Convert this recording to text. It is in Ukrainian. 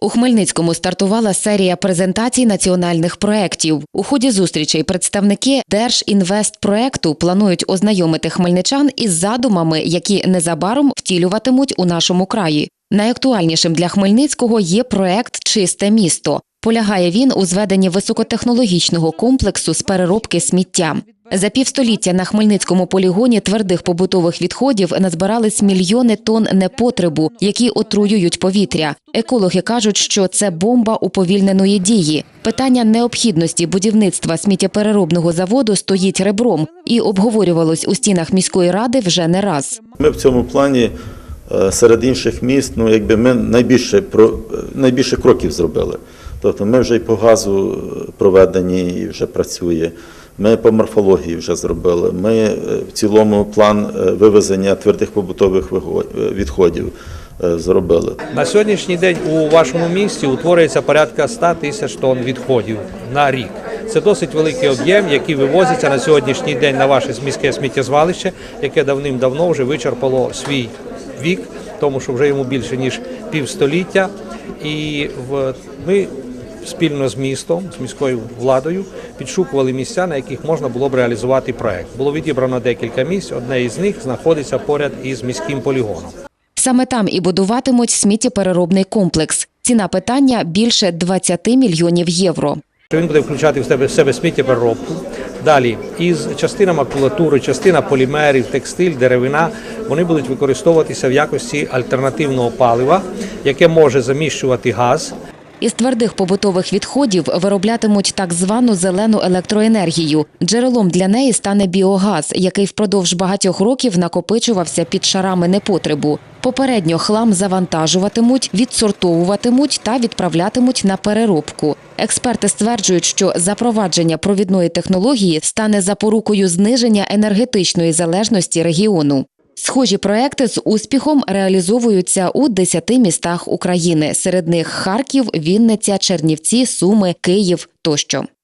У Хмельницькому стартувала серія презентацій національних проєктів. У ході зустрічей представники Держінвестпроекту планують ознайомити хмельничан із задумами, які незабаром втілюватимуть у нашому краї. Найактуальнішим для Хмельницького є проект Чисте місто. Полягає він у зведенні високотехнологічного комплексу з переробки сміття. За півстоліття на Хмельницькому полігоні твердих побутових відходів назбирались мільйони тонн непотребу, які отруюють повітря. Екологи кажуть, що це бомба уповільненої дії. Питання необхідності будівництва сміттєпереробного заводу стоїть ребром і обговорювалось у стінах міської ради вже не раз. Ми в цьому плані е, серед інших міст, ну якби ми найбільше про е, найбільше кроків зробили. Тобто ми вже і по газу е, проведені і вже працює. Ми по морфології вже зробили. Ми е, в цілому план е, вивезення твердих побутових е, відходів зробили. На сьогоднішній день у вашому місті утворюється порядка 100 тисяч тонн відходів на рік. Це досить великий об'єм, який вивозиться на сьогоднішній день на ваше міське сміттєзвалище, яке давним-давно вже вичерпало свій вік, тому що вже йому більше ніж півстоліття. І в ми спільно з містом, з міською владою підшукували місця, на яких можна було б реалізувати проект. Було відібрано декілька місць. Одне із них знаходиться поряд із міським полігоном. Саме там і будуватимуть сміттєпереробний комплекс. Ціна питання більше 20 мільйонів євро. Він буде включати в себе в себе сміттєпереробку. Далі із частина макулатури, частина полімерів, текстиль, деревина вони будуть використовуватися в якості альтернативного палива, яке може заміщувати газ. Із твердих побутових відходів вироблятимуть так звану зелену електроенергію. Джерелом для неї стане біогаз, який впродовж багатьох років накопичувався під шарами непотребу. Попередньо хлам завантажуватимуть, відсортовуватимуть та відправлятимуть на переробку. Експерти стверджують, що запровадження провідної технології стане запорукою зниження енергетичної залежності регіону. Схожі проекти з успіхом реалізовуються у 10 містах України. Серед них Харків, Вінниця, Чернівці, Суми, Київ тощо.